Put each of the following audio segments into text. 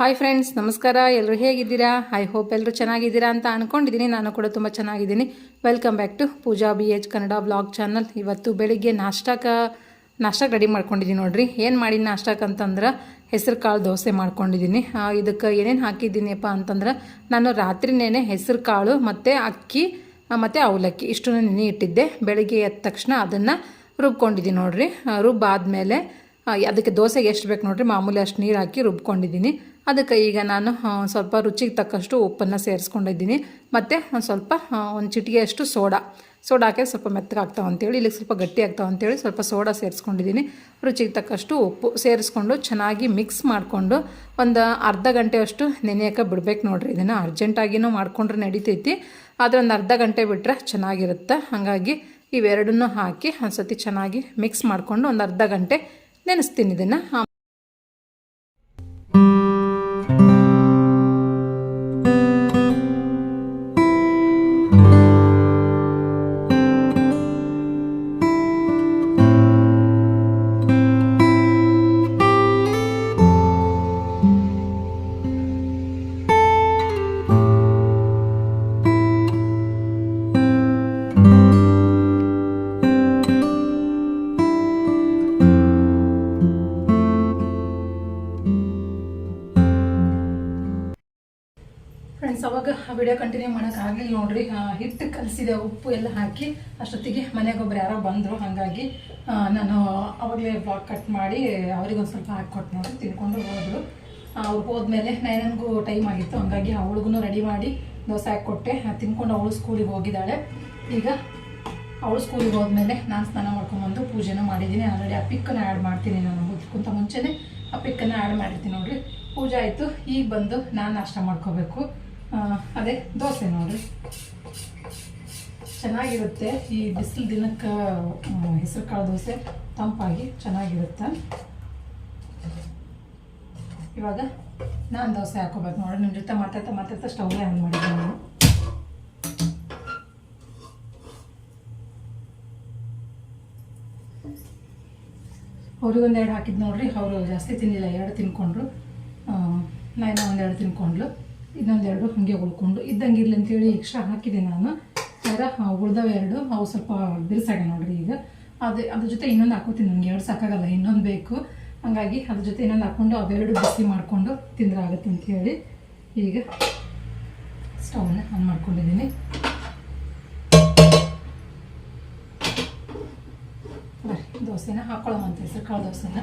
Hi friends ನಮಸ್ಕಾರ. ಎಲ್ಲರೂ ಹೇಗಿದ್ದೀರಾ? ಐ ಹೋಪ್ ಎಲ್ಲರೂ ಚೆನ್ನಾಗಿದ್ದೀರಾ ಅಂತ ಅಂದ್ಕೊಂಡಿದ್ದೀನಿ ನಾನು ಕೂಡ ತುಂಬ ಚೆನ್ನಾಗಿದ್ದೀನಿ. Welcome back to Pooja B H Kannada blog channel ಇವತ್ತು ಬೆಳಿಗ್ಗೆ ನಾಷ್ಟಕ್ಕೆ ನಾಷ್ಟಕ್ಕೆ ರೆಡಿ ಮಾಡ್ಕೊಂಡಿದ್ದೀನಿ ನೋಡಿರಿ. ಏನು ಮಾಡಿ ನಾಷ್ಟಕ್ಕೆ ಅಂತಂದ್ರೆ, ಹೆಸರು ಕಾಳು ದೋಸೆ ಮಾಡ್ಕೊಂಡಿದ್ದೀನಿ. ಇದಕ್ಕೆ ಏನೇನು ಹಾಕಿದ್ದೀನಿಯಪ್ಪ ಅಂತಂದ್ರೆ, ನಾನು ರಾತ್ರಿನೇ ಹೆಸರು ಕಾಳು ಮತ್ತು ಅಕ್ಕಿ ಮತ್ತು ಅವಲಕ್ಕಿ ಇಷ್ಟು ನೆನೆ ಇಟ್ಟಿದ್ದೆ. ಬೆಳಿಗ್ಗೆ ಎದ್ದ ತಕ್ಷಣ ಅದನ್ನು ರುಬ್ಕೊಂಡಿದ್ದೀನಿ ನೋಡಿರಿ. ರುಬ್ಬಾದ್ಮೇಲೆ ಅದಕ್ಕೆ ದೋಸೆಗೆ ಎಷ್ಟು ಬೇಕು ನೋಡಿರಿ? ಮಾಮೂಲಿ ಅಷ್ಟು ನೀರು ಹಾಕಿ ರುಬ್ಕೊಂಡಿದ್ದೀನಿ. ಅದಕ್ಕೆ ಈಗ ನಾನು ಸ್ವಲ್ಪ ರುಚಿಗೆ ತಕ್ಕಷ್ಟು ಉಪ್ಪನ್ನು ಸೇರಿಸ್ಕೊಂಡಿದ್ದೀನಿ. ಮತ್ತು ಒಂದು ಸ್ವಲ್ಪ ಒಂದು ಚಿಟಿಗೆಯಷ್ಟು ಸೋಡಾ. ಸೋಡಾ ಹಾಕಿ ಸ್ವಲ್ಪ ಮೆತ್ತಗಾಗ್ತಾವೆ ಅಂತೇಳಿ, ಇಲ್ಲಿಗೆ ಸ್ವಲ್ಪ ಗಟ್ಟಿ ಆಗ್ತಾವೆ ಅಂತೇಳಿ ಸ್ವಲ್ಪ ಸೋಡಾ ಸೇರಿಸ್ಕೊಂಡಿದ್ದೀನಿ. ರುಚಿಗೆ ತಕ್ಕಷ್ಟು ಉಪ್ಪು ಸೇರಿಸ್ಕೊಂಡು ಚೆನ್ನಾಗಿ ಮಿಕ್ಸ್ ಮಾಡಿಕೊಂಡು ಒಂದು ಅರ್ಧ ಗಂಟೆಯಷ್ಟು ನೆನೆಯೋಕೆ ಬಿಡ್ಬೇಕು ನೋಡ್ರಿ. ಇದನ್ನು ಅರ್ಜೆಂಟಾಗಿನೂ ಮಾಡಿಕೊಂಡ್ರೆ ನಡಿತೈತಿ. ಆದರೆ ಒಂದು ಅರ್ಧ ಗಂಟೆ ಬಿಟ್ಟರೆ ಚೆನ್ನಾಗಿರುತ್ತೆ. ಹಾಗಾಗಿ ಇವೆರಡನ್ನೂ ಹಾಕಿ ಒಂದು ಸತಿ ಚೆನ್ನಾಗಿ ಮಿಕ್ಸ್ ಮಾಡಿಕೊಂಡು ಒಂದು ಅರ್ಧ ಗಂಟೆ ನೆನೆಸ್ತೀನಿ ಇದನ್ನು. ನೋಡ್ರಿ ಹಿಟ್ಟು ಕಲಸಿದೆ ಉಪ್ಪು ಎಲ್ಲ ಹಾಕಿ ಅಷ್ಟೊತ್ತಿಗೆ ಮನೆಗೊಬ್ರು ಯಾರೋ ಬಂದರು, ಹಾಗಾಗಿ ನಾನು ಅವಾಗಲೇ ಬ್ಲಾಗ್ ಕಟ್ ಮಾಡಿ ಅವ್ರಿಗೊಂದು ಸ್ವಲ್ಪ ಹಾಕ್ಕೊಟ್ಟು ನೋಡಿ ತಿನ್ಕೊಂಡು ಹೋದರು ಅವ್ರು ಹೋದ್ಮೇಲೆ ನನಗೂ ಟೈಮ್ ಆಗಿತ್ತು, ಹಂಗಾಗಿ ಅವಳಿಗೂ ರೆಡಿ ಮಾಡಿ ದೋಸೆ ಹಾಕ್ಕೊಟ್ಟೆ ತಿನ್ಕೊಂಡು ಅವಳು ಸ್ಕೂಲಿಗೆ ಹೋಗಿದ್ದಾಳೆ. ಈಗ ಅವಳು ಸ್ಕೂಲಿಗೆ ಹೋದ್ಮೇಲೆ ನಾನು ಸ್ನಾನ ಮಾಡ್ಕೊಂಬಂದು ಪೂಜೆನೂ ಮಾಡಿದ್ದೀನಿ ಆಲ್ರೆಡಿ ಆ ಪಿಕ್ಕನ್ನು ಆ್ಯಡ್ ಮಾಡ್ತೀನಿ ನಾನು ಮುದ್ಕೊಂತ ಮುಂಚೆನೇ ಆ ಪಿಕ್ಕನ್ನು ಆ್ಯಡ್ ಮಾಡಿರ್ತೀನಿ ನೋಡಿರಿ. ಪೂಜೆ ಆಯಿತು, ಈಗ ಬಂದು ನಾನು ನಾಷ್ಟ ಮಾಡ್ಕೋಬೇಕು. ಅದೇ ದೋಸೆ ನೋಡ್ರಿ. ಚೆನ್ನಾಗಿರುತ್ತೆ. ಈ ಬಿಸಿಲು ದಿನಕ್ಕೆ ಹೆಸರು ಕಾಳು ದೋಸೆ ತಂಪಾಗಿ ಚೆನ್ನಾಗಿರುತ್ತೆ. ಇವಾಗ ನಾನು ದೋಸೆ ಹಾಕೋಬೇಕು. ನೋಡಿ ನಿಮ್ಮ ಜೊತೆ ಮಾತಾಡ್ತಾ ಮಾತಾಡ್ತಾ ಸ್ಟವ್ಗೆ ಆನ್ ಮಾಡಿದ್ದೆ ನಾನು. ಅವ್ರಿಗೊಂದು ಎರಡು ಹಾಕಿದ್ದು ನೋಡ್ರಿ. ಅವರು ಜಾಸ್ತಿ ತಿನ್ನಿಲ್ಲ ಎರಡು ತಿನ್ಕೊಂಡ್ರು. ನಾನು ಒಂದೆರಡು ತಿನ್ಕೊಂಡ್ಲು ಇನ್ನೊಂದೆರಡು ಹಾಗೆ ಉಳ್ಕೊಂಡು ಇದ್ದಂಗೆ ಇರ್ಲಿ ಅಂತೇಳಿ ಎಕ್ಸ್ಟ್ರಾ ಹಾಕಿದೆ ನಾನು. ಅದರ ಉಳ್ದವ ಎರಡು. ಅವು ಸ್ವಲ್ಪ ಬಿರ್ಸಾಗ ನೋಡ್ರಿ ಈಗ. ಅದು, ಅದ್ರ ಜೊತೆ ಇನ್ನೊಂದು ಹಾಕೋತೀನಿ ನನಗೆ ಎರಡು ಸಾಕಾಗಲ್ಲ, ಇನ್ನೊಂದು ಬೇಕು. ಹಾಗಾಗಿ ಅದ್ರ ಜೊತೆ ಇನ್ನೊಂದು ಹಾಕ್ಕೊಂಡು ಅವೆರಡು ಬಿಸಿ ಮಾಡಿಕೊಂಡು ತಿಂದ್ರೆ ಆಗುತ್ತೆ ಹೇಳಿ ಈಗ ಸ್ಟವ್ನ ಆನ್ ಮಾಡ್ಕೊಂಡಿದ್ದೀನಿ. ಬರ್ರಿ, ದೋಸೆನ ಹಾಕೊಳ್ಳೋವಂತ ಹೆಸರು, ಕಾಳು ದೋಸೆನ.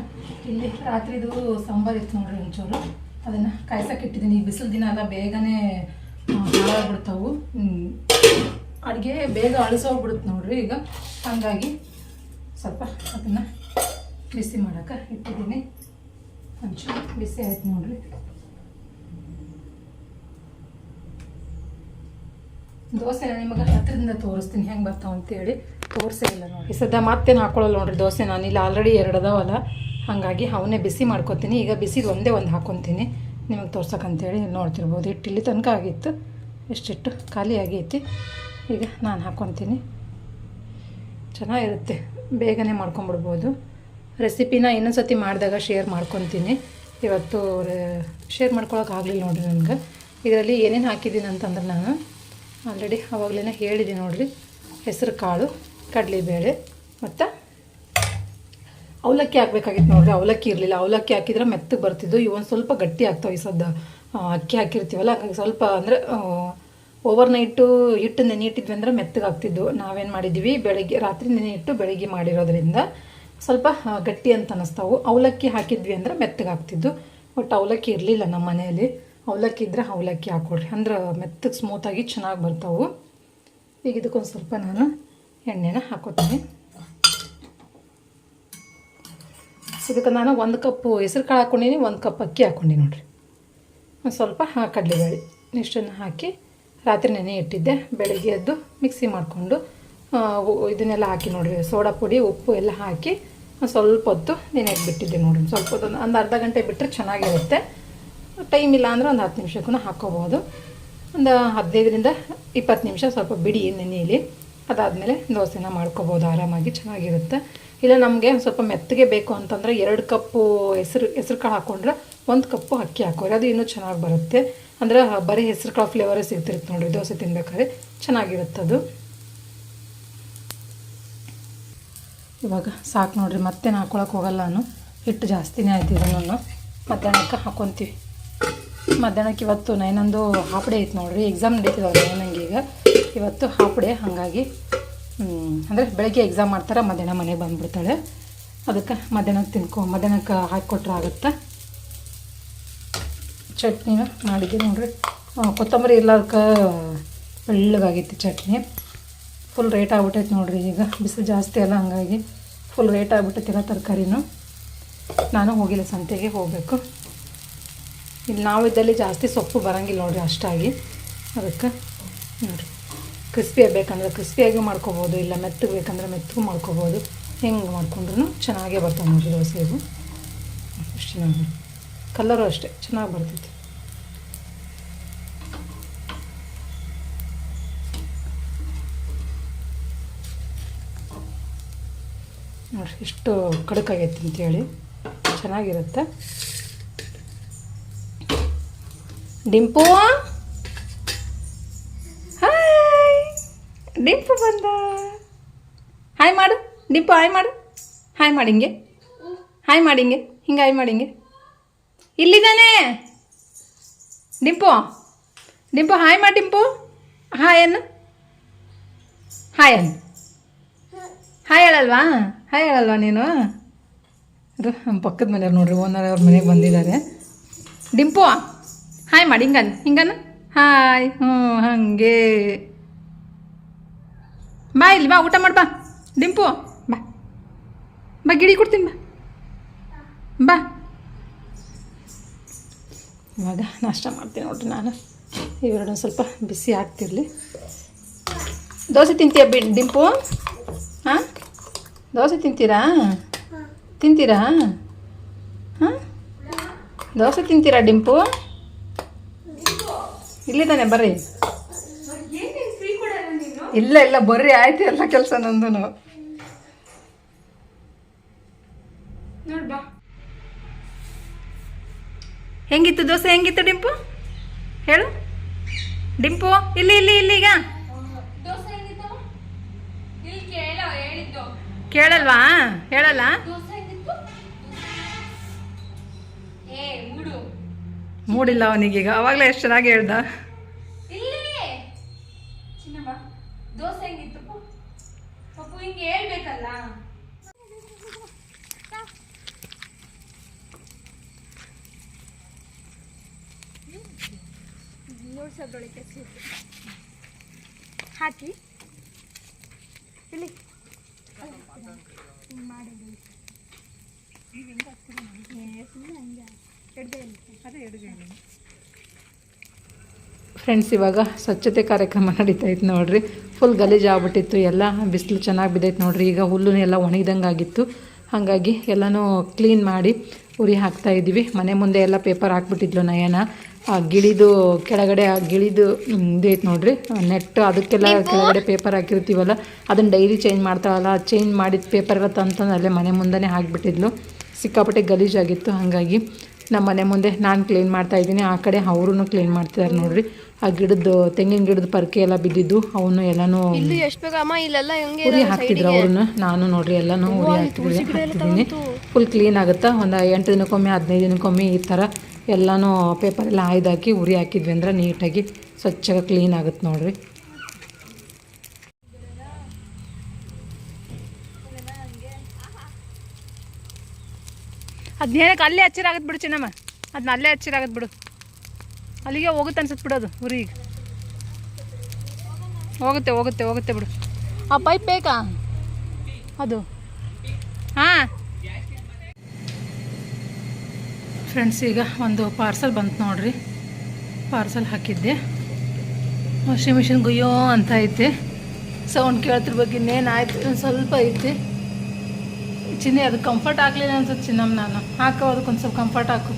ಇಲ್ಲಿ ರಾತ್ರಿದು ಸಾಂಬಾರು ಇತ್ತು ನೋಡ್ರಿ ಒಂಚೂರು. ಅದನ್ನು ಕಾಯ್ಸಕ್ಕೆ ಇಟ್ಟಿದ್ದೀನಿ. ಬಿಸಿಲು ದಿನ ಎಲ್ಲ ಬೇಗನೆ ಹಾಳಾಗ್ಬಿಡ್ತಾವು. ಅಡುಗೆ ಬೇಗ ಅಳಿಸೋಗ್ಬಿಡುತ್ತೆ ನೋಡ್ರಿ ಈಗ. ಹಾಗಾಗಿ ಸ್ವಲ್ಪ ಅದನ್ನು ಬಿಸಿ ಮಾಡೋಕೆ ಇಟ್ಟಿದ್ದೀನಿ. ಒಂಚೂರು ಬಿಸಿ ಆಯ್ತು ನೋಡ್ರಿ. ದೋಸೆ ನಿಮಗೆ ಹತ್ತಿರದಿಂದ ತೋರಿಸ್ತೀನಿ ಹೆಂಗೆ ಬರ್ತಾವ ಅಂತೇಳಿ. ತೋರಿಸೇ ಇಲ್ಲ ನೋಡಿ ಸದ್ಯ ಮತ್ತೇನು ಹಾಕೊಳ್ಳಲ್ಲ ನೋಡ್ರಿ ದೋಸೆ ನಾನು. ಇಲ್ಲಿ ಆಲ್ರೆಡಿ ಎರಡು ಅದಾವಲ್ಲ. ಹಾಗಾಗಿ ಅವನ್ನೇ ಬಿಸಿ ಮಾಡ್ಕೊತೀನಿ. ಈಗ ಬಿಸಿದು ಒಂದೇ ಒಂದು ಹಾಕ್ಕೊತೀನಿ ನಿಮಗೆ ತೋರ್ಸೋಕ್ಕಂತೇಳಿ ನೋಡ್ತಿರ್ಬೋದು. ಇಟ್ಟು ಇಲ್ಲಿ ತನಕ ಆಗಿತ್ತು. ಎಷ್ಟಿಟ್ಟು ಖಾಲಿ ಆಗೈತಿ ಈಗ ನಾನು ಹಾಕ್ಕೊತೀನಿ ಚೆನ್ನಾಗಿರುತ್ತೆ. ಬೇಗನೆ ಮಾಡ್ಕೊಂಬಿಡ್ಬೋದು. ರೆಸಿಪಿನ ಇನ್ನೊಂದು ಸತಿ ಮಾಡಿದಾಗ ಶೇರ್ ಮಾಡ್ಕೊತೀನಿ. ಇವತ್ತು ಶೇರ್ ಮಾಡ್ಕೊಳಕ್ಕೆ ಆಗಲಿಲ್ಲ ನೋಡಿರಿ ನನಗೆ. ಇದರಲ್ಲಿ ಏನೇನು ಹಾಕಿದ್ದೀನಿ ಅಂತಂದ್ರೆ ನಾನು ಆಲ್ರೆಡಿ ಅವಾಗಲೇ ಹೇಳಿದ್ದೀನಿ ನೋಡಿರಿ. ಹೆಸರು ಕಾಳು, ಕಡಲೆಬೇಳೆ ಮತ್ತು ಅವಲಕ್ಕಿ ಹಾಕ್ಬೇಕಾಗಿತ್ತು ನೋಡಿರಿ. ಅವಲಕ್ಕಿ ಇರಲಿಲ್ಲ. ಅವಲಕ್ಕಿ ಹಾಕಿದ್ರೆ ಮೆತ್ತಗೆ ಬರ್ತಿದ್ದು ಇವೊಂದು ಸ್ವಲ್ಪ ಗಟ್ಟಿ ಆಗ್ತಾವೆ ಈ ಸದ್ದು. ಅಕ್ಕಿ ಹಾಕಿರ್ತೀವಲ್ಲ, ಹಾಗಾಗಿ ಸ್ವಲ್ಪ ಅಂದರೆ ಓವರ್ ನೈಟು ಹಿಟ್ಟು ನೆನೆ ಇಟ್ಟಿದ್ವಿ ಅಂದ್ರೆ ಮೆತ್ತಗೆ ಆಗ್ತಿದ್ದು ನಾವೇನು ಮಾಡಿದ್ವಿ? ಬೆಳಗ್ಗೆ, ರಾತ್ರಿ ನೆನೆ ಇಟ್ಟು ಬೆಳಗ್ಗೆ ಮಾಡಿರೋದ್ರಿಂದ ಸ್ವಲ್ಪ ಗಟ್ಟಿ ಅಂತ ಅನ್ನಿಸ್ತಾವು ಅವಲಕ್ಕಿ ಹಾಕಿದ್ವಿ ಅಂದ್ರೆ ಮೆತ್ತಗೆ ಆಗ್ತಿದ್ದು ಬಟ್ ಅವಲಕ್ಕಿ ಇರಲಿಲ್ಲ ನಮ್ಮ ಮನೆಯಲ್ಲಿ. ಅವಲಕ್ಕಿ ಇದ್ದರೆ ಅವಲಕ್ಕಿ ಹಾಕೊಡ್ರಿ ಅಂದ್ರೆ ಮೆತ್ತಗೆ ಸ್ಮೂತಾಗಿ ಚೆನ್ನಾಗಿ ಬರ್ತಾವು. ಈಗ ಇದಕ್ಕೊಂದು ಸ್ವಲ್ಪ ನಾನು ಎಣ್ಣೆನ ಹಾಕೋತೀನಿ. ಇದಕ್ಕೆ ನಾನು ಒಂದು ಕಪ್ಪು ಹೆಸ್ರು ಕಾಳು ಹಾಕ್ಕೊಂಡಿನಿ ಒಂದು ಕಪ್ ಅಕ್ಕಿ ಹಾಕ್ಕೊಂಡಿ ನೋಡಿರಿ. ಒಂದು ಸ್ವಲ್ಪ ಕಡಲೆಬೇಳೆ. ಇಷ್ಟನ್ನು ಹಾಕಿ ರಾತ್ರಿ ನೆನೆ ಇಟ್ಟಿದ್ದೆ, ಬೆಳಗ್ಗೆ ಎದ್ದು ಮಿಕ್ಸಿ ಮಾಡಿಕೊಂಡು ಇದನ್ನೆಲ್ಲ ಹಾಕಿ ನೋಡಿರಿ, ಸೋಡಾ ಪುಡಿ, ಉಪ್ಪು ಎಲ್ಲ ಹಾಕಿ, ಸ್ವಲ್ಪ ಹೊತ್ತು ನೆನೆಗೆ ಬಿಟ್ಟಿದ್ದೆ ನೋಡಿ ಸ್ವಲ್ಪ ಹೊತ್ತು ಒಂದು- ಒಂದು ಅರ್ಧ ಗಂಟೆ ಬಿಟ್ಟರೆ ಚೆನ್ನಾಗಿರುತ್ತೆ. ಟೈಮ್ ಇಲ್ಲ ಅಂದರೆ ಒಂದು ಹತ್ತು ನಿಮಿಷಕ್ಕೂ ಹಾಕ್ಕೋಬೋದು ಒಂದು ಹದಿನೈದರಿಂದ ಇಪ್ಪತ್ತು ನಿಮಿಷ ಸ್ವಲ್ಪ ಬಿಡಿ ನೆನೆಯಲ್ಲಿ ಅದಾದಮೇಲೆ ದೋಸೆನ ಮಾಡ್ಕೋಬೋದು ಆರಾಮಾಗಿ ಚೆನ್ನಾಗಿರುತ್ತೆ. ಇಲ್ಲ ನಮಗೆ ಸ್ವಲ್ಪ ಮೆತ್ತಗೆ ಬೇಕು ಅಂತಂದರೆ ಎರಡು ಕಪ್ಪು ಹೆಸರು ಹೆಸರು ಕಾಳು ಹಾಕ್ಕೊಂಡ್ರೆ ಒಂದು ಕಪ್ಪು ಅಕ್ಕಿ ಹಾಕೋರಿ, ಅದು ಇನ್ನೂ ಚೆನ್ನಾಗಿ ಬರುತ್ತೆ. ಅಂದ್ರೆ ಬರೀ ಹೆಸರು ಕಾಳು ಫ್ಲೇವರೇ ಸಿಗ್ತಿರುತ್ತೆ ನೋಡಿರಿ, ದೋಸೆ ತಿನ್ಬೇಕಾದ್ರೆ. ಚೆನ್ನಾಗಿರುತ್ತೆ ಅದು. ಇವಾಗ ಸಾಕು ನೋಡಿರಿ, ಮತ್ತೆ ಹಾಕೊಳಕ್ಕೆ ಹೋಗಲ್ಲ ನಾನು. ಹಿಟ್ಟು ಜಾಸ್ತಿನೇ ಆಯ್ತು ಇದನ್ನು ಮಧ್ಯಾಹ್ನಕ್ಕೆ ಹಾಕೊತೀವಿ. ಮಧ್ಯಾಹ್ನಕ್ಕೆ ಇವತ್ತು ನೈನಂದು ಹಾಫ್ ಡೇ ಐತೆ ನೋಡಿರಿ ಎಕ್ಸಾಮ್ ನಡೀತಿದ್ದಾವೆ ನನಗೆ ಈಗ. ಇವತ್ತು ಹಾಫ್ ಡೇ ಹಾಗಾಗಿ ಅಂದರೆ ಬೆಳಗ್ಗೆ ಎಕ್ಸಾಮ್ ಮಾಡ್ತಾರೆ, ಮಧ್ಯಾಹ್ನ ಮನೆಗೆ ಬಂದುಬಿಡ್ತಾಳೆ. ಅದಕ್ಕೆ ಮಧ್ಯಾಹ್ನಕ್ಕೆ ತಿನ್ಕೊ, ಮಧ್ಯಾಹ್ನಕ್ಕೆ ಹಾಕಿಕೊಟ್ರೆ ಆಗುತ್ತೆ? ಚಟ್ನಿನ ಮಾಡಿದ್ದೆ ನೋಡ್ರಿ ಕೊತ್ತಂಬರಿ ಇಲ್ಲದಕ್ಕೆ ಬೆಳ್ಳಗಾಗೈತಿ ಚಟ್ನಿ. ಫುಲ್ ರೇಟ್ ಆಗ್ಬಿಟ್ಟೈತೆ ನೋಡ್ರಿ ಈಗ. ಬಿಸಿಲು ಜಾಸ್ತಿ ಅಲ್ಲ ಹಂಗಾಗಿ ಫುಲ್ ರೇಟ್ ಆಗ್ಬಿಟ್ಟೈತಿಲ್ಲ ತರಕಾರಿನೂ. ನಾನು ಹೋಗಿಲ್ಲ ಸಂತೆಗೆ ಹೋಗಬೇಕು. ಇಲ್ಲಿ ನಾವಿದ್ದಲ್ಲಿ ಜಾಸ್ತಿ ಸೊಪ್ಪು ಬರೋಂಗಿಲ್ಲ ನೋಡ್ರಿ ಅಷ್ಟಾಗಿ. ಅದಕ್ಕೆ ನೋಡಿರಿ. ಕ್ರಿಸ್ಪಿ ಬೇಕಂದ್ರೆ ಕ್ರಿಸ್ಪಿಯಾಗಿ ಮಾಡ್ಕೊಬೋದು, ಇಲ್ಲ ಮೆತ್ತಗೆ ಬೇಕಂದ್ರೆ ಮೆತ್ತಗೂ ಮಾಡ್ಕೊಬೋದು. ಹೆಂಗೆ ಮಾಡ್ಕೊಂಡ್ರು ಚೆನ್ನಾಗೇ ಬರ್ತಾವೆ ನೋಡಿರಿ ದೋಸೆಗೂ. ಅಷ್ಟು ಚೆನ್ನಾಗಿ ಕಲರು ಅಷ್ಟೇ, ಚೆನ್ನಾಗಿ ಬರ್ತೈತಿ. ಎಷ್ಟು ಕಡಕಾಗೈತಿ ಅಂತೇಳಿ. ಚೆನ್ನಾಗಿರುತ್ತೆ. ಡಿಂಪು? ಹಾಯ್ ಡಿಂಪು ಬಂದ. ಹಾಯ್ ಮಾಡು. ಡಿಂಪು ಹಾಯ್ ಮಾಡು. ಹಾಯ್ ಮಾಡಿ ಹಿಂಗೆ. ಹಾಯ್ ಮಾಡಿ ಹಿಂಗೆ. ಹಾಯ್ ಮಾಡಿ ಹಿಂಗೆ. ಇಲ್ಲಿದ್ದಾನೆ ಡಿಂಪು ಡಿಂಪು ಹಾಯ್ ಮಾಡಿ ಡಿಂಪು. ಹಾಯ್ ಅನ್ನು. ಹಾಯ್ ಅನ್ನು. ಹಾಯ್ ಹೇಳಲ್ವಾ? ಹಾಯ್ ಹೇಳಲ್ವಾ ನೀನು? ಅದು ಪಕ್ಕದ ಮನೆಯವ್ರು ನೋಡ್ರಿ, ಓನರ್ ಅವ್ರ ಮನೆಗೆ ಬಂದಿದ್ದಾರೆ ಡಿಂಪು ಹಾಯ್ ಮಾಡಿ, ಹಿಂಗನ್, ಹಿಂಗನ? ಹಾಯ್ ಹ್ಞೂ, ಹಂಗೆ. ಬಾ ಇಲ್ಲಿ ಬಾ, ಊಟ ಮಾಡಿ, ಬಾ. ಡಿಂಪು, ಬಾ. ಬಾ, ಗಿಡಿ ಕೊಡ್ತೀನಿ, ಬಾ. ಬಾ. ಇವಾಗ ನಾಷ್ಟ ಮಾಡ್ತೀನಿ ನೋಡ್ರಿ ನಾನು. ಇವೆರಡು ಸ್ವಲ್ಪ ಬಿಸಿ ಆಗ್ತಿರಲಿ. ದೋಸೆ ತಿಂತೀಯ ಬಿ, ಡಿಂಪು? ಹಾಂ? ದೋಸೆ ತಿಂತೀರಾ? ತಿಂತೀರಾ? ಹಾಂ? ದೋಸೆ ತಿಂತೀರಾ ಡಿಂಪು? ಇಲ್ಲಿದ್ದಾನೆ ಬರ್ರಿ. ಇಲ್ಲ ಇಲ್ಲ ಬರ್ರಿ ಆಯ್ತು ಎಲ್ಲ ಕೆಲಸ ನಂದು ಹೆಂಗಿತ್ತು ದೋಸೆ ಹೆಂಗಿತ್ತು ಡಿಂಪು? ಹೇಳು. ಡಿಂಪು ಇಲ್ಲಿ ಇಲ್ಲಿ ಇಲ್ಲಿ ಈಗ ದೋಸೆ ಹೆಂಗಿತ್ತು ಇಲ್ಲಿ ಕೇಳ ಹೇಳಿದ್ದು ಕೇಳಲ್ವಾ? ಹೇಳಲ್ಲ? ದೋಸೆ ಹೆಂಗಿತ್ತು ಏ ಮೂಡು. ಮೂಡಿಲ್ಲ ಅವನಿಗೀಗ. ಅವಾಗಲೇ ಎಷ್ಟು ಚೆನ್ನಾಗಿ ಹೇಳ್ದ. ಹಾಕಿ. ಇಲ್ಲಿ. ಫ್ರೆಂಡ್ಸ್ ಇವಾಗ ಸ್ವಚ್ಛತೆ ಕಾರ್ಯಕ್ರಮ ನಡೀತಾ ಇತ್ತು ನೋಡ್ರಿ. ಫುಲ್ ಗಲೀಜು ಆಗ್ಬಿಟ್ಟಿತ್ತು, ಎಲ್ಲ ಬಿಸಿಲು ಚೆನ್ನಾಗಿ ಬಿದ್ದೈತೆ ನೋಡ್ರಿ. ಈಗ ಹುಲ್ಲು ಎಲ್ಲ ಒಣಗಿದಂಗೆ ಆಗಿತ್ತು ಹಾಗಾಗಿ ಎಲ್ಲನೂ ಕ್ಲೀನ್ ಮಾಡಿ ಉರಿ ಹಾಕ್ತಾ ಇದ್ದೀವಿ ಮನೆ ಮುಂದೆ ಎಲ್ಲ ಪೇಪರ್ ಹಾಕ್ಬಿಟ್ಟಿದ್ಲು ನಯನ. ಆ ಗಿಳಿದು ಕೆಳಗಡೆ ಆ ಗಿಳಿದು ಇದೈತೆ ನೋಡ್ರಿ ನೆಟ್ ಅದಕ್ಕೆಲ್ಲ ಕೆಳಗಡೆ ಪೇಪರ್ ಹಾಕಿರ್ತೀವಲ್ಲ ಅದನ್ನು ಡೈಲಿ ಚೇಂಜ್ ಮಾಡ್ತಾವಲ್ಲ ಚೇಂಜ್ ಮಾಡಿದ ಪೇಪರ್ ಎಲ್ಲ ತಂತಂದು ಅಲ್ಲೇ ಮನೆ ಮುಂದೆನೇ ಹಾಕಿಬಿಟ್ಟಿದ್ಲು. ಸಿಕ್ಕಾಪಟ್ಟೆ ಗಲೀಜಾಗಿತ್ತು ಹಾಗಾಗಿ ನಮ್ಮ ಮನೆ ಮುಂದೆ ನಾನು ಕ್ಲೀನ್ ಮಾಡ್ತಾ ಇದ್ದೀನಿ ಆ ಕಡೆ ಅವರು ಕ್ಲೀನ್ ಮಾಡ್ತಿದ್ದಾರೆ ನೋಡ್ರಿ. ಆ ಗಿಡದ ತೆಂಗಿನ ಗಿಡದ ಪರ್ಕೆ ಎಲ್ಲ ಬಿದ್ದಿದ್ದು ಅವನು ಎಲ್ಲನೂ ಉರಿ ಹಾಕ್ತಿದ್ರು ಅವ್ರನ್ನ ನಾನು ನೋಡ್ರಿ ಎಲ್ಲನೂ ಉರಿ ಹಾಕ್ತಿದ್ದೀನಿ ಫುಲ್ ಕ್ಲೀನ್ ಆಗುತ್ತಾ? ಒಂದು ಎಂಟು ದಿನಕ್ಕೊಮ್ಮೆ ಹದಿನೈದು ದಿನಕ್ಕೊಮ್ಮೆ ಈ ಥರ ಎಲ್ಲನೂ ಪೇಪರೆಲ್ಲ ಆಯ್ದಾಕಿ ಹಾಯ್ದಾಕಿ ಉರಿ ಹಾಕಿದ್ವಿ ಅಂದ್ರೆ ನೀಟಾಗಿ ಸ್ವಚ್ಛಾಗಿ ಕ್ಲೀನ್ ಆಗುತ್ತೆ ನೋಡ್ರಿ. ಏನಕ್ಕೆ ಅಲ್ಲೇ ಹಚ್ಚಿರಾಗತ್ತೆ ಬಿಡು ಚಿನ್ನಮ್ಮ. ಅದನ್ನ ಅಲ್ಲೇ ಹಚ್ಚಿರಾಗತ್ತೆ ಬಿಡು. ಅಲ್ಲಿಗೆ ಹೋಗುತ್ತೆ ಅನ್ಸುತ್ತೆ ಬಿಡೋದು ಉರಿ ಈಗ. ಹೋಗುತ್ತೆ ಹೋಗುತ್ತೆ ಹೋಗುತ್ತೆ ಬಿಡು. ಆ ಪೈಪ್ ಬೇಕಾ? ಅದು. ಹಾಂ. ಫ್ರೆಂಡ್ಸ್ ಈಗ ಒಂದು ಪಾರ್ಸಲ್ ಬಂತು ನೋಡ್ರಿ. ಪಾರ್ಸಲ್ ಹಾಕಿದ್ದೆ. ವಾಷಿಂಗ್ ಮಿಷಿನ್ ಗುಯ್ಯೋ ಅಂತ ಐತೆ. ಸೌಂಡ್ ಬಗ್ಗೆ ಇನ್ನೇನು ಆಯ್ತು? ಒಂದು ಸ್ವಲ್ಪ ಐತಿ. ಚಿನ್ನಿ, ಅದು ಕಂಫರ್ಟ್ ಆಗಲಿಲ್ಲ ಅನ್ಸುತ್ತೆ ಚಿನ್ನಮ್ಮ ನಾನು. ಹಾಕೋ, ಅದಕ್ಕೊಂದು ಸ್ವಲ್ಪ ಕಂಫರ್ಟ್ ಹಾಕು.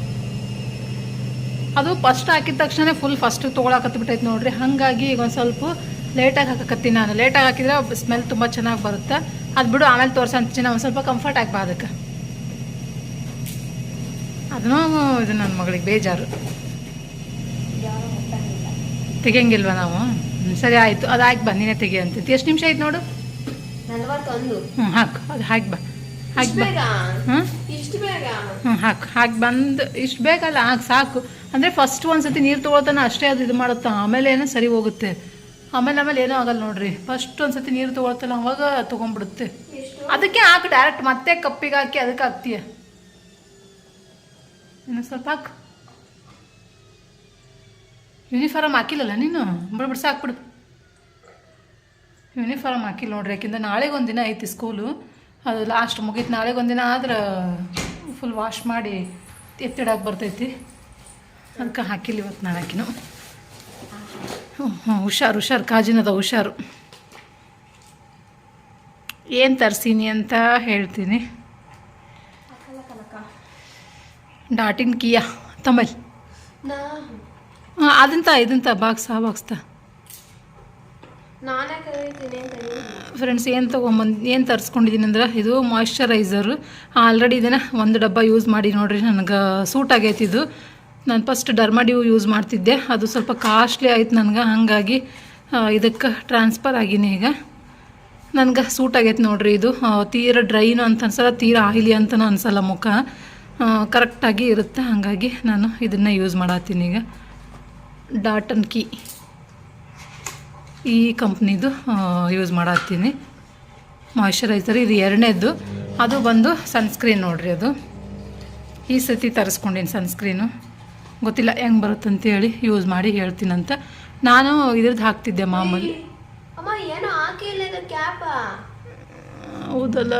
ಅದು ಫಸ್ಟ್ ಹಾಕಿದ ತಕ್ಷಣ ಫುಲ್ ಫಸ್ಟ್ ತೊಗೊಳಕತ್ಬಿಟ್ಟೈತೆ ನೋಡ್ರಿ. ಹಾಗಾಗಿ ಈಗ ಒಂದು ಸ್ವಲ್ಪ ಲೇಟಾಗಿ ಹಾಕಕತ್ತೀನಿ ನಾನು. ಲೇಟಾಗಿ ಹಾಕಿದ್ರೆ ಸ್ಮೆಲ್ ತುಂಬ ಚೆನ್ನಾಗಿ ಬರುತ್ತೆ. ಅದು ಬಿಡು, ಆಮೇಲೆ ತೋರ್ಸಂತ ಚಿನ್ನ. ಒಂದು ಸ್ವಲ್ಪ ಕಂಫರ್ಟ್ ಆಗಬಾರ್ದಕ್ಕೆ ಅದಕ್ಕೆ. ಅದನ್ನೂ ಇದು ನನ್ನ ಮಗಳಿಗೆ ಬೇಜಾರು. ತೆಗಿಯಂಗಿಲ್ವ ನಾವು? ಸರಿ ಆಯಿತು ಅದು ಹಾಕಿ ಬಾ ನೀನೇ ತೆಗಿ ಅಂತ. ಎಷ್ಟು ನಿಮಿಷ ಆಯ್ತು ನೋಡು? ಹ್ಞೂ ಹಾಕು ಅದು ಹಾಕಿ ಬಾ ಹಾಕಿ ಬಾ. ಹ್ಞೂ ಹಾಂ ಇಷ್ಟು ಬೇಗ? ಹ್ಞೂ ಹಾಕು ಹಾಕಿ ಬಂದು ಇಷ್ಟು ಬೇಕಲ್ಲ ಹಾಕಿ ಸಾಕು. ಅಂದರೆ ಫಸ್ಟ್ ಒಂದು ಸತಿ ನೀರು ತೊಗೊಳ್ತಾನೆ ಅಷ್ಟೇ ಅದು ಇದು ಮಾಡುತ್ತಾ? ಆಮೇಲೆ ಏನೋ ಸರಿ ಹೋಗುತ್ತೆ. ಆಮೇಲೆ ಆಮೇಲೆ ಏನೂ ಆಗಲ್ಲ ನೋಡ್ರಿ. ಫಸ್ಟ್ ಒಂದು ಸತಿ ನೀರು ತೊಗೊಳ್ತಾನೆ ಅವಾಗ ತೊಗೊಂಡ್ಬಿಡುತ್ತೆ. ಅದಕ್ಕೆ ಹಾಕು ಡೈರೆಕ್ಟ್ ಮತ್ತೆ ಕಪ್ಪಿಗೆ ಹಾಕಿ ಅದಕ್ಕೆ ಹಾಕ್ತೀಯ ಇನ್ನು ಸ್ವಲ್ಪ ಹಾಕು. ಯೂನಿಫಾರ್ಮ್ ಹಾಕಿಲ್ಲಲ್ಲ ನೀನು? ಬಿಡ್ಬಿಡ್ಸಿ ಹಾಕ್ಬಿಡು ಯೂನಿಫಾರ್ಮ್ ಹಾಕಿಲ್ಲ ನೋಡ್ರಿ ಯಾಕೆಂದ್ರೆ ನಾಳೆಗೆ ಒಂದಿನ ಐತಿ ಸ್ಕೂಲು ಅದು ಲಾಸ್ಟ್ ಮುಗೀತು ನಾಳೆಗೆ ಒಂದಿನ ಆದ್ರೆ ಫುಲ್ ವಾಶ್ ಮಾಡಿ ಎತ್ತಿಡಕ್ಕೆ ಬರ್ತೈತಿ. ಅದಕ್ಕೆ ಹಾಕಿಲ್ಲ ಇವತ್ತು ಹಾಕಿನು ಹ್ಞೂ ಹ್ಞೂ ಹುಷಾರು ಹುಷಾರು, ಕಾಜಿನದ ಹುಷಾರು. ಏನು ತರಿಸೀನಿ ಅಂತ ಹೇಳ್ತೀನಿ. ಡಾಟಿನ್ ಕಿಯಾ ತಮಲ್ ಹಾಂ ಅದಂತ ಇದಂತ ಬಾಕ್ಸ್ ಆ ಕರೀತೀನಿ ಫ್ರೆಂಡ್ಸ್ ಏನು ತೊಗೊಂಬಂದು ಏನು ತರಿಸ್ಕೊಂಡಿದ್ದೀನಿ ಅಂದ್ರೆ ಇದು ಮಾಯ್ಶ್ಚರೈಸರು ಆಲ್ರೆಡಿ ಇದನ್ನು ಒಂದು ಡಬ್ಬ ಯೂಸ್ ಮಾಡಿ ನೋಡಿರಿ ನನಗೆ ಸೂಟ್ ಆಗೈತಿ ಇದು. ನಾನು ಫಸ್ಟ್ ಡರ್ಮಾಡಿವ್ ಯೂಸ್ ಮಾಡ್ತಿದ್ದೆ. ಅದು ಸ್ವಲ್ಪ ಕಾಸ್ಟ್ಲಿ ಆಯ್ತು ನನಗೆ ಹಾಗಾಗಿ ಇದಕ್ಕೆ ಟ್ರಾನ್ಸ್ಫರ್ ಆಗಿನಿ ಈಗ. ನನಗೆ ಸೂಟ್ ಆಗೈತೆ ನೋಡಿರಿ ಇದು. ತೀರಾ ತೀರ ಡ್ರೈನು ಅಂತ ಅನ್ಸಲ್ಲ ತೀರಾ ಆಯಿಲಿ ಅಂತಲೂ ಅನ್ಸಲ್ಲ ಮುಖ. ಕರೆಕ್ಟಾಗಿ ಇರುತ್ತೆ. ಹಾಗಾಗಿ ನಾನು ಇದನ್ನು ಯೂಸ್ ಮಾಡತ್ತೀನಿ ಈಗ. ಡಾಟನ್ ಕೀ ಈ ಕಂಪ್ನಿದು ಯೂಸ್ ಮಾಡತ್ತೀನಿ. ಮಾಯ್ಶ್ಚರೈಸರ್ ಇದು ಎರಡನೇದು ಅದು ಬಂದು ಸನ್ಸ್ಕ್ರೀನ್ ನೋಡಿರಿ ಅದು. ಈ ಸತಿ ತರಿಸ್ಕೊಂಡೀನಿ ಸನ್ಸ್ಕ್ರೀನು ಗೊತ್ತಿಲ್ಲ ಹೆಂಗೆ ಬರುತ್ತಂತೇಳಿ ಯೂಸ್ ಮಾಡಿ ಹೇಳ್ತೀನಂತ. ನಾನು ಇದ್ರದ್ದು ಹಾಕ್ತಿದ್ದೆ ಮಾಮೂಲಿ. ಅಮ್ಮ ಏನೋ ಹಾಕಿಲ್ಲ ಇದು ಕ್ಯಾಪ ಹೌದಲ್ಲ.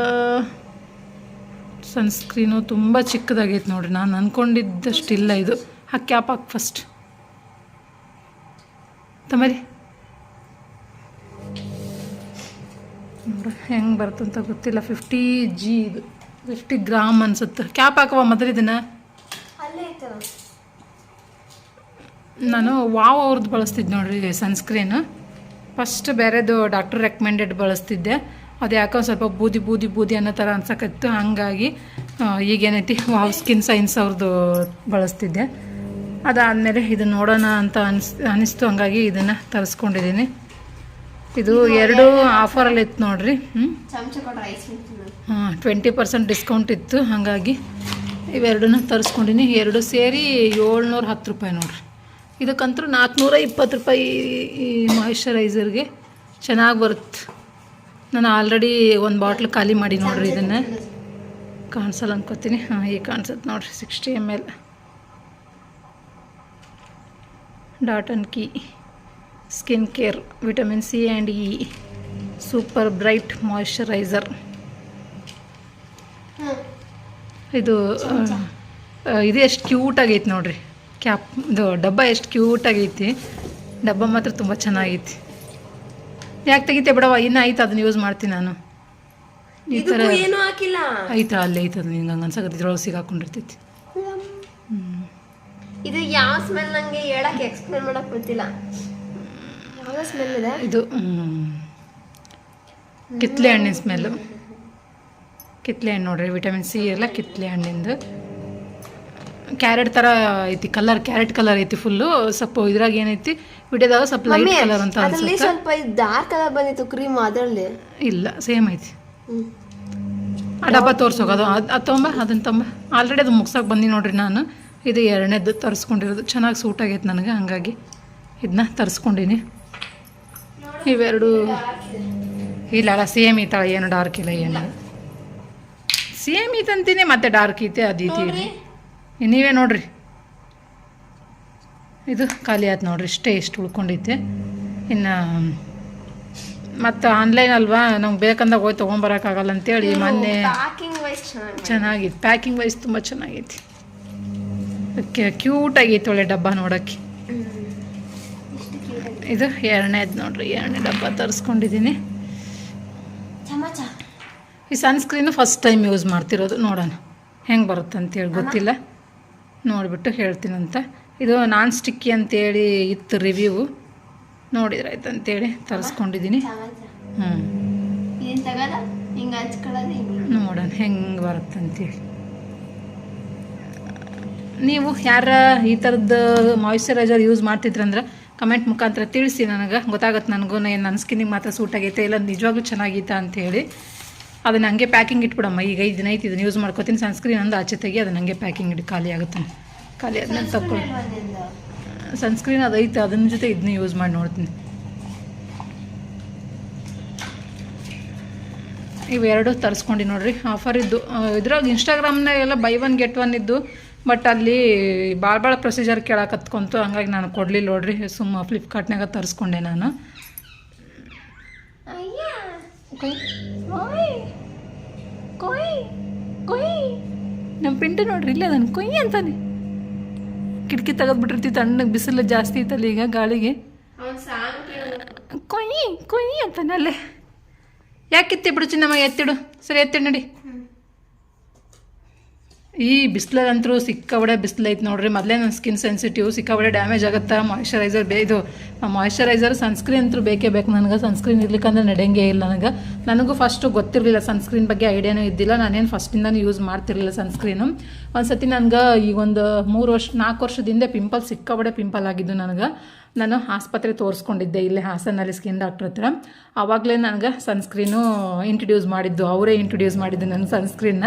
ಸನ್ಸ್ಕ್ರೀನು ತುಂಬ ಚಿಕ್ಕದಾಗೈತೆ ನೋಡಿ ನಾನು ಅಂದ್ಕೊಂಡಿದ್ದಷ್ಟಿಲ್ಲ ಇದು. ಆ ಕ್ಯಾಪ್ ಹಾಕಿ ಫಸ್ಟ್ ತಮ್ಮರಿ. ನೋಡಿ ಹೆಂಗೆ ಬರುತ್ತಂತ ಗೊತ್ತಿಲ್ಲ. ಫಿಫ್ಟಿ ಜಿ ಇದು. ಫಿಫ್ಟಿ ಗ್ರಾಮ್ ಅನ್ಸುತ್ತೆ. ಕ್ಯಾಪ್ ಹಾಕುವ ಮೊದಲು ಇದನ್ನು ಐತಲ್ಲ ನಾನು ವಾವ್ ಅವ್ರದ್ದು ಬಳಸ್ತಿದ್ದೆ ನೋಡ್ರಿ ಸನ್ಸ್ಕ್ರೀನು ಫಸ್ಟ್ ಬೇರೆದು ಡಾಕ್ಟರ್ ರೆಕಮೆಂಡೆಡ್ ಬಳಸ್ತಿದ್ದೆ. ಅದು ಯಾಕೋ ಒಂದ್ ಸ್ವಲ್ಪ ಬೂದಿ ಬೂದಿ ಬೂದಿ ಅನ್ನೋ ಥರ ಅನ್ಸಕತ್ತು. ಹಂಗಾಗಿ ಈಗೇನೈತಿ ವಾವ್ ಸ್ಕಿನ್ ಸೈನ್ಸ್ ಅವ್ರದ್ದು ಬಳಸ್ತಿದ್ದೆ. ಅದಾದಮೇಲೆ ಇದನ್ನು ನೋಡೋಣ ಅಂತ ಅನಿಸ್ ಅನಿಸ್ತು. ಹಂಗಾಗಿ ಇದನ್ನು ತರಿಸ್ಕೊಂಡಿದ್ದೀನಿ. ಇದು ಎರಡು ಆಫರಲ್ಲಿ ಇತ್ತು ನೋಡಿರಿ ಹಾಂ ಟ್ವೆಂಟಿ ಪರ್ಸೆಂಟ್ ಡಿಸ್ಕೌಂಟ್ ಇತ್ತು. ಹಾಗಾಗಿ ಇವೆರಡನ್ನ ತರಿಸ್ಕೊಂಡಿನಿ ಎರಡು ಸೇರಿ ಏಳ್ನೂರ ಹತ್ತು ರೂಪಾಯಿ ನೋಡಿರಿ. ಇದಕ್ಕಂತೂ ನಾಲ್ಕುನೂರ ಇಪ್ಪತ್ತು ರೂಪಾಯಿ ಈ ಮಾಯಿಶ್ಚರೈಸರ್ಗೆ ಚೆನ್ನಾಗಿ ಬರುತ್ತೆ ನಾನು ಆಲ್ರೆಡಿ ಒಂದು ಬಾಟ್ಲ್ ಖಾಲಿ ಮಾಡಿ ನೋಡ್ರಿ ಇದನ್ನು. ಕಾಣಿಸಲ್ಲ ಅಂದ್ಕೋತೀನಿ ಹಾಂ ಈಗ ಕಾಣಿಸುತ್ತೆ ನೋಡ್ರಿ sixty M L dot and key skin care vitamin C and E super bright moisturiser ಇದು ಇದು ಎಷ್ಟು ಕ್ಯೂಟ್ ನೋಡಿರಿ. ಕ್ಯಾಪ್ ಇದು ಡಬ್ಬ ಎಷ್ಟು ಕ್ಯೂಟ್ ಆಗೈತಿ. ಡಬ್ಬ ಮಾತ್ರ ತುಂಬ ಚೆನ್ನಾಗೈತಿ. ಯಾಕೆ ತೆಗಿತೆ ಬಿಡವ ಇನ್ನು ಆಯ್ತು ಅದನ್ನ ಯೂಸ್ ಮಾಡ್ತೀನಿ ನಾನು. ಈ ಥರ ಏನೂ ಹಾಕಿಲ್ಲ. ಆಯ್ತಾ ಅಲ್ಲೇ ಐತದ ನಿಂಗೆ ಹಂಗೆ ಅನ್ಸಕತ್ತೆ ಇದ್ರೊಳಗೆ ಸಿಗಾಕೊಂಡಿರ್ತೈತಿ. ಇದು ಯಾವ ಸ್ಮೆಲ್ ನಂಗೆ ಹೇಳಕ್ಕೆ ಎಕ್ಸ್ಪ್ಲೇನ್ ಮಾಡಕ್ ಗೊತ್ತಿಲ್ಲ. ಯಾವ ಸ್ಮೆಲ್ ಇದೆ? ಇದು ಕಿತ್ಲೆ ಹಣ್ಣಿನ ಸ್ಮೆಲ್ಲು ಕಿತ್ಲೆ ಹಣ್ಣು ನೋಡ್ರಿ ವಿಟಮಿನ್ ಸಿ ಎಲ್ಲ ಕಿತ್ಲೆ ಹಣ್ಣಿಂದು. ಕ್ಯಾರೆಟ್ ಥರ ಐತಿ ಕಲರ್ ಕ್ಯಾರೆಟ್ ಕಲರ್ ಐತಿ ಫುಲ್ಲು ಸ್ವಲ್ಪ ಇದ್ರಾಗ ಏನೈತಿ ವಿಡಿಯೋದಾಗ ಸ್ವಲ್ಪ ಲೈಟ್ ಕಲರ್ ಅಂತ ಅನ್ಸುತ್ತೆ. ಸ್ವಲ್ಪ ಡಾರ್ಕ್ ಕಲರ್ ಬಂದಿತ್ತು ಕ್ರೀಮ್ ಅದರಲ್ಲಿ. ಇಲ್ಲ ಸೇಮ್ ಐತಿ. ಆ ಡಬ್ಬ ತೋರ್ಸೋಗೋದು ಅದು ಅದು ಅದು ತೊಂಬ ಅದನ್ನು ತೊಂಬ. ಆಲ್ರೆಡಿ ಅದು ಮುಗ್ಸಕ್ಕೆ ಬಂದು ನೋಡ್ರಿ ನಾನು. ಇದು ಎರಡನೇದು ತರಿಸ್ಕೊಂಡಿರೋದು. ಚೆನ್ನಾಗಿ ಸೂಟ್ ಆಗೈತೆ ನನಗೆ ಹಂಗಾಗಿ ಇದನ್ನ ತರಿಸ್ಕೊಂಡಿನಿ. ಇವೆರಡು ಇಲ್ಲ ಅಲ್ಲ ಸೇಮ್ ಐತಳ ಏನು ಡಾರ್ಕ್ ಇಲ್ಲ ಏನು ಸೇಮ್ ಇತ್ತಂತೀನಿ ಮತ್ತೆ ಡಾರ್ಕ್ ಐತೆ ಅದು ಐತಿ ನೋಡ್ರಿ. ನೀವೇ ನೋಡಿರಿ. ಇದು ಖಾಲಿ ಆಯ್ತು ನೋಡಿರಿ ಇಷ್ಟೇ ಇಷ್ಟು ಉಳ್ಕೊಂಡೈತೆ ಇನ್ನು ಮತ್ತು ಆನ್ಲೈನ್ ಅಲ್ವಾ ನಮ್ಗೆ ಬೇಕಂದಾಗ ಹೋಗಿ ತೊಗೊಂಬರೋಕ್ಕಾಗಲ್ಲ ಅಂತೇಳಿ ಮೊನ್ನೆ ಚೆನ್ನಾಗಿತ್ತು. ಪ್ಯಾಕಿಂಗ್ ವೈಸ್ ತುಂಬ ಚೆನ್ನಾಗೈತಿ. ಕ್ಯೂಟ್ ಆಗೈತೆ ಒಳ್ಳೆ ಡಬ್ಬ ನೋಡೋಕ್ಕೆ. ಇದು ಎರಡನೇದು ನೋಡ್ರಿ ಎರಡನೇ ಡಬ್ಬ ತರಿಸ್ಕೊಂಡಿದ್ದೀನಿ ಈ ಸನ್ಸ್ಕ್ರೀನು ಫಸ್ಟ್ ಟೈಮ್ ಯೂಸ್ ಮಾಡ್ತಿರೋದು ನೋಡೋಣ. ಹೆಂಗೆ ಬರುತ್ತೆ ಅಂತೇಳಿ ಗೊತ್ತಿಲ್ಲ. ನೋಡಿಬಿಟ್ಟು ಹೇಳ್ತೀನಂತ. ಇದು ನಾನ್ ಸ್ಟಿಕ್ಕಿ ಅಂತೇಳಿ ಇತ್ತು ರಿವ್ಯೂ ನೋಡಿದ್ರೆ ಆಯ್ತು ಅಂತೇಳಿ ತರಿಸ್ಕೊಂಡಿದ್ದೀನಿ. ಹ್ಞೂ ನೋಡೋಣ ಹೆಂಗೆ ಬರುತ್ತೆ ಅಂತೇಳಿ. ನೀವು ಯಾರ ಈ ಥರದ್ದು ಮಾಯಿಶ್ಚರೈಸರ್ ಯೂಸ್ ಮಾಡ್ತಿದ್ರಂದ್ರೆ ಕಮೆಂಟ್ ಮುಖಾಂತರ ತಿಳಿಸಿ ನನಗೆ. ಗೊತ್ತಾಗತ್ತೆ ನನಗೂ ಏನು ನನ್ನ ಸ್ಕಿನ್ನಿಗೆ ಮಾತ್ರ ಸೂಟ್ ಆಗೈತೆ ಇಲ್ಲ ನಿಜವಾಗ್ಲೂ ಅಂತ ಅಂತೇಳಿ. ಅದನ್ನ ಹಂಗೆ ಪ್ಯಾಕಿಂಗ್ ಇಟ್ಬಿಡಮ್ಮ. ಈಗ ಐದು ದಿನ ಐತಿ ಇದನ್ನ ಯೂಸ್ ಮಾಡ್ಕೋತೀನಿ. ಸನ್ಸ್ಕ್ರೀನ್ ಒಂದು ಆಚೆ ತೆಗಿ ಅದನ್ನ ಹಂಗೆ ಪ್ಯಾಕಿಂಗ್ ಇಟ್ಟು ಖಾಲಿ ಆಗುತ್ತೆ ಖಾಲಿ ಅದನ್ನ ತಗೊಳ್ಳಿ ಸನ್ಸ್ಕ್ರೀನ್ ಅದೈತೆ ಅದನ್ನ ಜೊತೆ ಇದನ್ನ ಯೂಸ್ ಮಾಡಿ ನೋಡ್ತೀನಿ. ಇವೆರಡು ತರಿಸ್ಕೊಂಡು ನೋಡ್ರಿ. ಆಫರ್ ಇದ್ದು ಇದ್ರಾಗ ಇನ್ಸ್ಟಾಗ್ರಾಮ್ನಾಗೆಲ್ಲ ಬೈ ಒನ್ ಗೆಟ್ ಒನ್ ಇದ್ದು ಬಟ್ ಅಲ್ಲಿ ಭಾಳ ಭಾಳ ಪ್ರೊಸೀಜರ್ ಕೇಳಕತ್ಕೊಂತು ಹಂಗಾಗಿ ನಾನು ಕೊಡಲಿಲ್ಲ ನೋಡ್ರಿ. ಸುಮ್ಮ ಫ್ಲಿಪ್ಕಾರ್ಟ್ನಾಗ ತರಿಸ್ಕೊಂಡೆ ನಾನು. ಕೊಯ್ ಕೊಯ್ ಕೊಯ್. ನಮ್ಮ ಪಿಂಟು ನೋಡ್ರಿ ಇಲ್ಲ ನಾನು ಕೊಯ್ ಅಂತಾನೆ. ಕಿಟಕಿ ತೆಗೆದ್ಬಿಟ್ಟಿರ್ತಿ ತಣ್ಣಗೆ ಬಿಸಿಲು ಜಾಸ್ತಿ ಐತಲ್ಲ ಈಗ ಗಾಳಿಗೆ. ಕೊಯ್ ಕೊಯ್ ಅಂತಾನೆ ಅಲ್ಲೇ. ಯಾಕೆ ಎತ್ತಿ ಬಿಡು ಚಿನ್ನಮ್ಮ ಎತ್ತಿಡು. ಸರಿ ಎತ್ತಿಡು ನಡಿ. ಈ ಬಿಸಿಲಂತರೂ ಸಿಕ್ಕಾಬಡೆ ಬಿಸಿಲೈತೆ ನೋಡ್ರಿ. ಮೊದಲೇ ನನ್ನ ಸ್ಕಿನ್ ಸೆನ್ಸಿಟಿವ್ ಸಿಕ್ಕಾಬಡೆ ಡ್ಯಾಮೇಜ್ ಆಗುತ್ತಾ? ಮಾಯಿಶ್ಚರೈಸರ್ ಬೇ ಇದು ಮಾಯಿಶ್ಚರೈಸರ್ ಸನ್ಸ್ಕ್ರೀನ್ ಅಂತೂ ಬೇಕೇ ಬೇಕು ನನಗೆ. ಸನ್ಸ್ಕ್ರೀನ್ ಇರ್ಲಿಕ್ಕಂದ್ರೆ ನಡೆಯಂಗೆ ಇಲ್ಲ ನನಗೆ. ನನಗೂ ಫಸ್ಟು ಗೊತ್ತಿರಲಿಲ್ಲ ಸನ್ಸ್ಕ್ರೀನ್ ಬಗ್ಗೆ ಐಡಿಯಾನೂ ಇದ್ದಿಲ್ಲ. ನಾನೇನು ಫಸ್ಟಿಂದನೂ ಯೂಸ್ ಮಾಡ್ತಿರಲಿಲ್ಲ ಸನ್ಸ್ಕ್ರೀನು ಒಂದು ಸತಿ ನನಗೆ ಈಗ ಒಂದು ಮೂರು ವರ್ಷ ನಾಲ್ಕು ವರ್ಷದಿಂದ ಪಿಂಪಲ್ ಸಿಕ್ಕಾಬಡೆ ಪಿಂಪಲ್ ಆಗಿದ್ದು ನನಗೆ. ನಾನು ಆಸ್ಪತ್ರೆ ತೋರಿಸ್ಕೊಂಡಿದ್ದೆ ಇಲ್ಲೇ ಹಾಸನಲ್ಲಿ ಸ್ಕಿನ್ ಡಾಕ್ಟ್ರ್ ಹತ್ರ. ಆವಾಗಲೇ ನನಗೆ ಸನ್ಸ್ಕ್ರೀನು ಇಂಟ್ರಡ್ಯೂಸ್ ಮಾಡಿದ್ದು. ಅವರೇ ಇಂಟ್ರಡ್ಯೂಸ್ ಮಾಡಿದ್ದು ನನ್ನ ಸನ್ಸ್ಕ್ರೀನ್ನ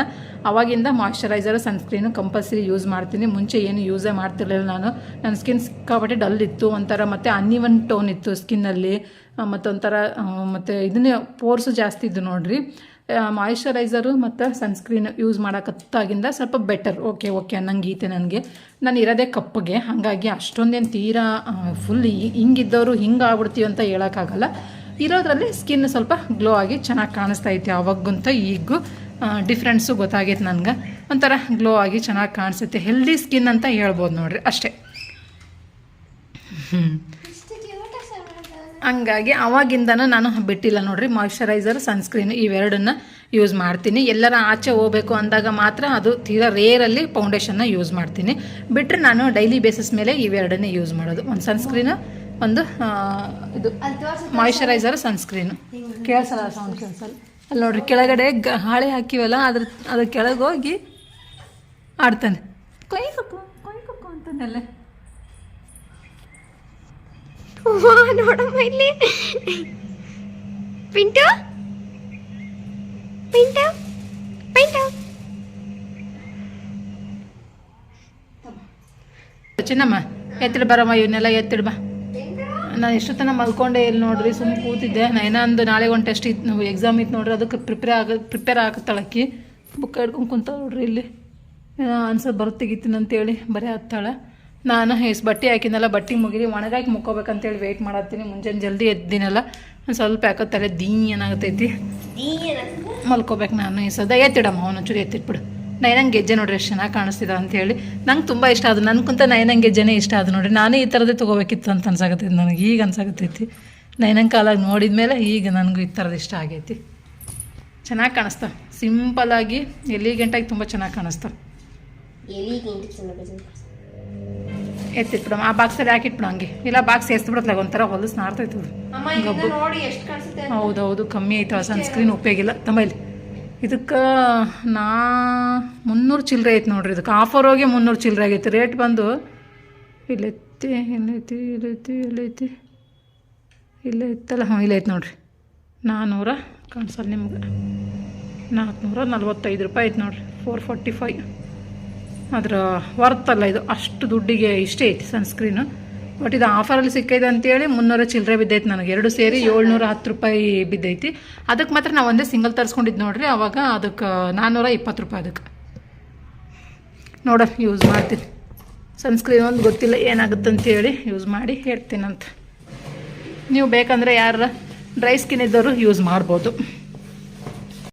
ಅವಾಗಿಂದ ಮಾಯ್ಶ್ಚರೈಸರ್ ಸನ್ಸ್ಕ್ರೀನು ಕಂಪಲ್ಸರಿ ಯೂಸ್ ಮಾಡ್ತೀನಿ. ಮುಂಚೆ ಏನು ಯೂಸೇ ಮಾಡ್ತಿರ್ಲಿಲ್ಲ ನಾನು. ನನ್ನ ಸ್ಕಿನ್ ಸಿಕ್ಕಾಪಟ್ಟೆ ಡಲ್ ಇತ್ತು. ಒಂಥರ ಮತ್ತು ಅನ್ಇವನ್ ಟೋನ್ ಇತ್ತು ಸ್ಕಿನ್ನಲ್ಲಿ ಮತ್ತೊಂಥರ ಮತ್ತು ಇದನ್ನೇ ಪೋರ್ಸು ಜಾಸ್ತಿ ಇದ್ದು ನೋಡ್ರಿ. ಮಾಯಿಶ್ಚರೈಸರು ಮತ್ತು ಸನ್ಸ್ಕ್ರೀನ್ ಯೂಸ್ ಮಾಡೋಕತ್ತಾಗಿಂದ ಸ್ವಲ್ಪ ಬೆಟರ್ ಓಕೆ ಓಕೆ ಅನ್ನಂಗೀತೆ ನನಗೆ. ನಾನು ಇರೋದೇ ಕಪ್ಪಗೆ. ಹಾಗಾಗಿ ಅಷ್ಟೊಂದೇನು ತೀರಾ ಫುಲ್ ಹಿಂಗಿದ್ದವರು ಹಿಂಗೆ ಆಗ್ಬಿಡ್ತೀವಿ ಅಂತ ಹೇಳೋಕ್ಕಾಗಲ್ಲ. ಇರೋದ್ರಲ್ಲಿ ಸ್ಕಿನ್ ಸ್ವಲ್ಪ ಗ್ಲೋ ಆಗಿ ಚೆನ್ನಾಗಿ ಕಾಣಿಸ್ತಾ ಐತೆ ಅವಾಗಂತ ಈಗೂ. ಡಿಫ್ರೆನ್ಸು ಗೊತ್ತಾಗೈತೆ ನನಗೆ. ಒಂಥರ ಗ್ಲೋ ಆಗಿ ಚೆನ್ನಾಗಿ ಕಾಣಿಸುತ್ತೆ. ಹೆಲ್ದಿ ಸ್ಕಿನ್ ಅಂತ ಹೇಳ್ಬೋದು ನೋಡ್ರಿ, ಅಷ್ಟೇ. ಹ್ಞೂ ಹಂಗಾಗಿ ಅವಾಗಿಂದನೂ ನಾನು ಬಿಟ್ಟಿಲ್ಲ ನೋಡ್ರಿ ಮಾಯ್ಶ್ಚರೈಸರ್ ಸನ್ಸ್ಕ್ರೀನ್ ಇವೆರಡನ್ನು ಯೂಸ್ ಮಾಡ್ತೀನಿ. ಎಲ್ಲರ ಆಚೆ ಹೋಗಬೇಕು ಅಂದಾಗ ಮಾತ್ರ ಅದು ತೀರಾ ರೇರಲ್ಲಿ ಫೌಂಡೇಶನ್ನ ಯೂಸ್ ಮಾಡ್ತೀನಿ. ಬಿಟ್ಟರೆ ನಾನು ಡೈಲಿ ಬೇಸಿಸ್ ಮೇಲೆ ಇವೆರಡನ್ನೇ ಯೂಸ್ ಮಾಡೋದು. ಒಂದು ಸನ್ಸ್ಕ್ರೀನು ಒಂದು ಇದು ಮಾಯ್ಶ್ಚರೈಸರ್ ಸನ್ಸ್ಕ್ರೀನು ಕೇಳಿಸಲ್ಲ ಸೌಂಡ್ ಕೇಳಿಸಲ್ಲ? ಅಲ್ಲಿ ನೋಡ್ರಿ, ಕೆಳಗಡೆ ಹಾಳೆ ಹಾಕಿವಲ್ಲ, ಅದ್ರ ಅದ್ರ ಕೆಳಗೆ ಹೋಗಿ ಆಡ್ತಾನೆ. ಕೊಯ್ ಕೊಕ್ಕೋ ಕೊಯ್ ಕೊಕ್ಕೋ ಅಂತಾನಲ್ಲೇ ನೋಡಮ್ಮ ಇಲ್ಲಿ. ಪಿಂಟು? ಪಿಂಟು? ಪಿಂಟು? ಚಿನ್ನಮ್ಮ, ಎತ್ತಿಡ್ ಬರಮ್ಮ, ಇವನ್ನೆಲ್ಲ ಎತ್ತಿಡ್ ಬಾ. ನಾನು ಎಷ್ಟು ಮಲ್ಕೊಂಡೆ ಇಲ್ಲಿ ನೋಡ್ರಿ ಸುಮ್ಮನೆ ಕೂತಿದ್ದೆ. ನಾ ಒಂದು ನಾಳೆ ಒಂದು ಟೆಸ್ಟ್ ಇತ್ತು ಎಕ್ಸಾಮ್ ಇತ್ತು ನೋಡ್ರಿ, ಅದಕ್ಕೆ ಪ್ರಿಪೇರ್ ಆಗ ಪ್ರಿಪೇರ್ ಆಗತ್ತಳಕ್ಕಿ ಬುಕ್ ಹಿಡ್ಕೊಂಡು ಕುಂತ ನೋಡ್ರಿ ಇಲ್ಲಿ. ಆನ್ಸರ್ ಬರುತ್ತೆ ತೆಗಿತೀನಿ ಅಂತೇಳಿ ಬರೀ ಹತ್ತಾಳ. ನಾನು ಎಸ್ ಬಟ್ಟೆ ಹಾಕಿನಲ್ಲ ಬಟ್ಟೆ ಮುಗಿದು ಒಣಗಾಕಿ ಮುಕ್ಕೋಬೇಕಂತೇಳಿ ವೆಯ್ಟ್ ಮಾಡತ್ತೀನಿ. ಮುಂಜಾನೆ ಜಲ್ದಿ ಎದ್ದಿನಲ್ಲ ಸ್ವಲ್ಪ ಯಾಕೋ ತಲೆ ದೀ ಏನಾಗತೈತಿ ಮಲ್ಕೋಬೇಕು ನಾನು ಈ ಸದ ಎತ್ತಿಡಮ್ಮ ಅವನು ಚೂರು ಎತ್ತಿಟ್ಬಿಡು ನೈನಂಗೆ ಗೆಜ್ಜೆ ನೋಡ್ರಿ ಎಷ್ಟು ಚೆನ್ನಾಗಿ ಕಾಣಿಸ್ತಿದ ಅಂತೇಳಿ. ನಂಗೆ ತುಂಬ ಇಷ್ಟ ಅದು ನನ್ಕುಂತ ನೈನಂಗೆ ಗೆಜ್ಜೆನೇ ಇಷ್ಟ ಅದು ನೋಡ್ರಿ. ನಾನೇ ಈ ಥರದೇ ತೊಗೋಬೇಕಿತ್ತು ಅಂತ ಅನ್ಸಾಕತ್ತೈತಿ, ನನಗೆ ಈಗ ಅನ್ಸಾಕತ್ತೈತಿ. ನೈನಂಗೆ ಕಾಲಾಗ ನೋಡಿದ ಮೇಲೆ ಈಗ ನನಗೂ ಈ ಥರದ್ದು ಇಷ್ಟ ಆಗೈತಿ. ಚೆನ್ನಾಗಿ ಕಾಣಿಸ್ತಾವೆ. ಸಿಂಪಲಾಗಿ ಎಲಿಗೆಂಟಾಗಿ ತುಂಬ ಚೆನ್ನಾಗಿ ಕಾಣಿಸ್ತಾವೆ. ಎತ್ತಿಟ್ಬಿಡಮ್ಮ ಆ ಬಾಕ್ಸಲ್ಲಿ ಹಾಕಿಟ್ಬಿಡ ಹಂಗೆ? ಇಲ್ಲ ಬಾಕ್ಸ್ ಎಸ್ಬಿಡತ್ಲಾಗ ಒಂಥರ ಹೊಲಸು ನಾರ್ತೈತು ಹೌದೌದು ಕಮ್ಮಿ ಐತೆ ಸನ್ಸ್ಕ್ರೀನ್ ಉಪಯೋಗಿಲ್ಲ ತಮ್ಮಲ್ಲಿ ಇದಕ್ಕೆ ನಾ ಮುನ್ನೂರು ಚಿಲ್ಲರೆ ಐತೆ ನೋಡ್ರಿ ಇದಕ್ಕೆ. ಆಫರ್ ಹೋಗಿ ಮುನ್ನೂರು ಚಿಲ್ಲರೆ ಆಗೈತೆ. ರೇಟ್ ಬಂದು ಇಲ್ಲೈತಿ ಇಲ್ಲೈತಿ ಇಲ್ಲೈತಿ ಇಲ್ಲೈತಿ ಇಲ್ಲೇ ಇತ್ತಲ್ಲ ಹಾಂ ಇಲ್ಲೈತೆ ನೋಡ್ರಿ. ನಾನ್ನೂರ ಕಾಣಿಸಲ್ಲ ನಿಮ್ಗೆ. ನಾಲ್ಕುನೂರ ನಲ್ವತ್ತೈದು ರೂಪಾಯಿ ಐತೆ ನೋಡ್ರಿ. ಫೋರ್ ಫಾರ್ಟಿ ಫೈ ಅದ್ರ ಅಲ್ಲ ಇದು. ಅಷ್ಟು ದುಡ್ಡಿಗೆ ಇಷ್ಟೇ ಐತಿ ಸನ್ಸ್ಕ್ರೀನು ಬಟ್ ಇದು ಆಫರಲ್ಲಿ ಸಿಕ್ಕೈತೆ ಅಂತೇಳಿ ಮುನ್ನೂರ ಚಿಲ್ಲರೆ ಬಿದ್ದೈತೆ ನನಗೆ. ಎರಡು ಸೇರಿ ಏಳ್ನೂರ ಹತ್ತು ರೂಪಾಯಿ ಬಿದ್ದೈತಿ. ಅದಕ್ಕೆ ಮಾತ್ರ ನಾವು ಒಂದೇ ಸಿಂಗಲ್ ತರಿಸ್ಕೊಂಡಿದ್ದು ನೋಡ್ರಿ, ಅವಾಗ ಅದಕ್ಕೆ ನಾನ್ನೂರ ಇಪ್ಪತ್ತು ರೂಪಾಯಿ ಅದಕ್ಕೆ. ನೋಡ ಯೂಸ್ ಮಾಡ್ತೀನಿ. ಸನ್ಸ್ಕ್ರೀನ್ ಒಂದು ಗೊತ್ತಿಲ್ಲ ಏನಾಗುತ್ತೆ ಅಂತೇಳಿ ಯೂಸ್ ಮಾಡಿ ಹೇಳ್ತೀನಂತ. ನೀವು ಬೇಕಂದರೆ ಯಾರ ಡ್ರೈ ಸ್ಕಿನ್ ಇದ್ದವರು ಯೂಸ್ ಮಾಡ್ಬೋದು.